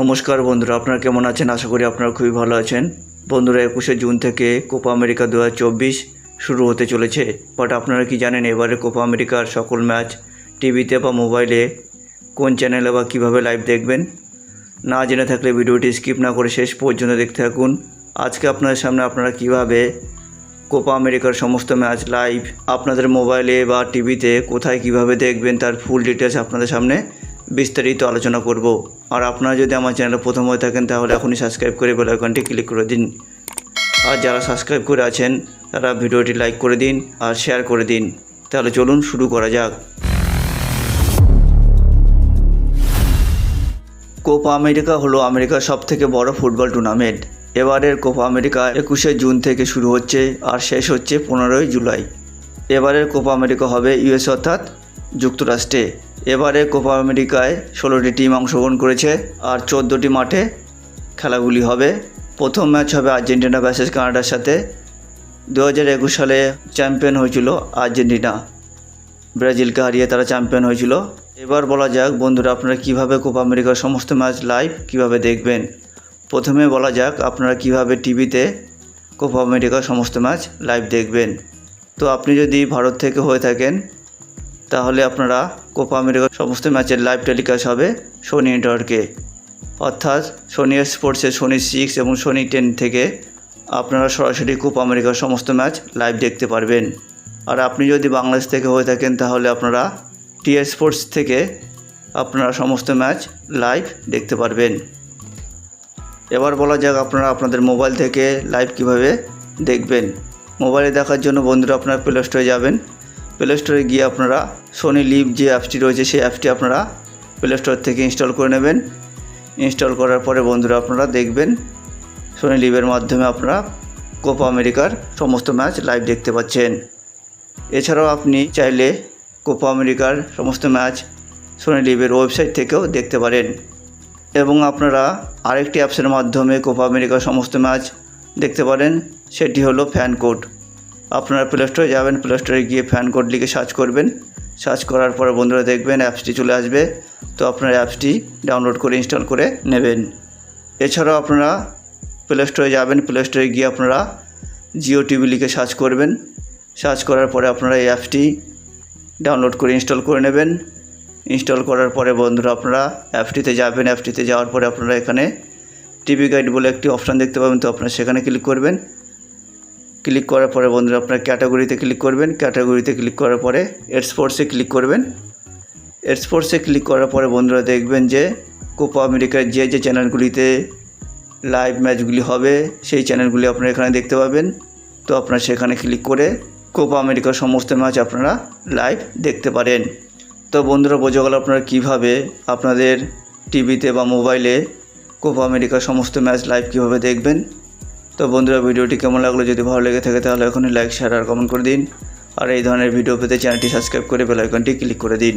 নমস্কার বন্ধুরা, আপনারা কেমন আছেন? আশা করি আপনারা খুবই ভালো আছেন। বন্ধুরা, একুশে জুন থেকে কোপা আমেরিকা দু হাজার চব্বিশ শুরু হতে চলেছে। বাট আপনারা কি জানেন, এবারে কোপা আমেরিকার সকল ম্যাচ টিভিতে বা মোবাইলে কোন চ্যানেলে বা কীভাবে লাইভ দেখবেন? না জেনে থাকলে ভিডিওটি স্কিপ না করে শেষ পর্যন্ত দেখতে থাকুন। আজকে আপনাদের সামনে আপনারা কীভাবে কোপা আমেরিকার সমস্ত ম্যাচ লাইভ আপনাদের মোবাইলে বা টিভিতে কোথায় কীভাবে দেখবেন, তার ফুল ডিটেলস আপনাদের সামনে বিস্তারিত আলোচনা করব। আর আপনারা যদি আমার চ্যানেলে প্রথম হয়ে থাকেন, তাহলে এখনই সাবস্ক্রাইব করে বেল আইকনটি ক্লিক করে দিন। আর যারা সাবস্ক্রাইব করে আছেন, তারা ভিডিওটি লাইক করে দিন আর শেয়ার করে দিন। তাহলে চলুন শুরু করা যাক। কোপা আমেরিকা হলো আমেরিকার সব থেকে বড় ফুটবল টুর্নামেন্ট এবারের কোপা আমেরিকা একুশে জুন থেকে শুরু হচ্ছে আর শেষ হচ্ছে পনেরোই জুলাই। এবারের কোপা আমেরিকা হবে ইউএস অর্থাৎ যুক্তরাষ্ট্রে। এবারে কোপা আমেরিকায় ষোলোটি টিম অংশগ্রহণ করেছে আর চোদ্দোটি মাঠে খেলাগুলি হবে। প্রথম ম্যাচ হবে আর্জেন্টিনা ভার্সেস কানাডার সাথে। দু হাজার একুশ সালে চ্যাম্পিয়ন হয়েছিল আর্জেন্টিনা। ব্রাজিলকে হারিয়ে তারা চ্যাম্পিয়ন হয়েছিল। এবার বলা যাক, বন্ধুরা, আপনারা কীভাবে কোপা আমেরিকার সমস্ত ম্যাচ লাইভ কীভাবে দেখবেন? প্রথমে বলা যাক, আপনারা কীভাবে টিভিতে কোপা আমেরিকার সমস্ত ম্যাচ লাইভ দেখবেন? তো আপনি যদি ভারত থেকে হয়ে থাকেন তাহলে আপনারা কোপা আমেরিকার সমস্ত ম্যাচের লাইভ টেলিকাস্ট হবে সোনি নেটওয়ার্কে অর্থাৎ সোনি স্পোর্টসে সোনি সিক্স এবং সোনি টেন থেকে আপনারা সরাসরি কোপা আমেরিকার সমস্ত ম্যাচ লাইভ দেখতে পারবেন। আর আপনি যদি বাংলাদেশ থেকে হয়ে থাকেন, তাহলে আপনারা টিএস স্পোর্টস থেকে আপনারা সমস্ত ম্যাচ লাইভ দেখতে পারবেন। এবার বলা যাক আপনারা আপনাদের মোবাইল থেকে লাইভ কীভাবে দেখবেন। মোবাইলে দেখার জন্য বন্ধুরা আপনারা প্লে স্টোরে যাবেন। প্লে স্টোরে গিয়ে আপনারা সোনি লিভ যে অ্যাপসটি রয়েছে, সেই অ্যাপটি আপনারা প্লে স্টোর থেকে ইনস্টল করে নেবেন। ইনস্টল করার পরে বন্ধুরা আপনারা দেখবেন সোনি লিভের মাধ্যমে আপনারা কোপা আমেরিকার সমস্ত ম্যাচ লাইভ দেখতে পাচ্ছেন। এছাড়াও আপনি চাইলে কোপা আমেরিকার সমস্ত ম্যাচ সোনি লিভের ওয়েবসাইট থেকেও দেখতে পারেন। এবং আপনারা আরেকটি অ্যাপসের মাধ্যমে কোপা আমেরিকার সমস্ত ম্যাচ দেখতে পারেন, সেটি হলো ফ্যান কোড আপনারা প্লে স্টোরে যাবেন প্লে স্টোরে গিয়ে ফ্যান কোড লিখে সার্চ করবেন। সার্চ করার পরে বন্ধুরা দেখবেন অ্যাপসটি চলে আসবে। তো আপনারা অ্যাপসটি ডাউনলোড করে ইনস্টল করে নেবেন। এছাড়াও আপনারা প্লে স্টোরে যাবেন প্লে স্টোরে গিয়ে আপনারা জিও টিভি লিখে সার্চ করবেন। সার্চ করার পরে আপনারা এই অ্যাপসটি ডাউনলোড করে ইনস্টল করে নেবেন। ইনস্টল করার পরে বন্ধুরা আপনারা অ্যাপটিতে যাবেন। অ্যাপটিতে যাওয়ার পরে আপনারা এখানে টিভি গাইড বলে একটি অপশান দেখতে পাবেন। তো আপনারা সেখানে ক্লিক করবেন। ক্লিক করার পরে বন্ধুরা আপনারা ক্যাটাগরিতে ক্লিক করবেন। ক্যাটাগরিতে ক্লিক করার পরে এড স্পোর্টসে ক্লিক করবেন। এড স্পোর্টসে ক্লিক করার পরে বন্ধুরা দেখবেন যে কোপা আমেরিকার যে যে চ্যানেলগুলিতে লাইভ ম্যাচগুলি হবে, সেই চ্যানেলগুলি আপনারা এখানে দেখতে পাবেন। তো আপনারা সেখানে ক্লিক করে কোপা আমেরিকার সমস্ত ম্যাচ আপনারা লাইভ দেখতে পারেন। তো বন্ধুরা বোঝা গেল আপনারা কীভাবে আপনাদের টিভিতে বা মোবাইলে কোপা আমেরিকার সমস্ত ম্যাচ লাইভ কীভাবে দেখবেন। তো বন্ধুরা, ভিডিওটি কেমন লাগল? যদি ভালো লেগে থাকে, তাহলে এখনই লাইক শেয়ার আর কমেন্ট করে দিন। আর এই ধরনের ভিডিও পেতে চ্যানেলটি সাবস্ক্রাইব করে বেলাইকনটি ক্লিক করে দিন।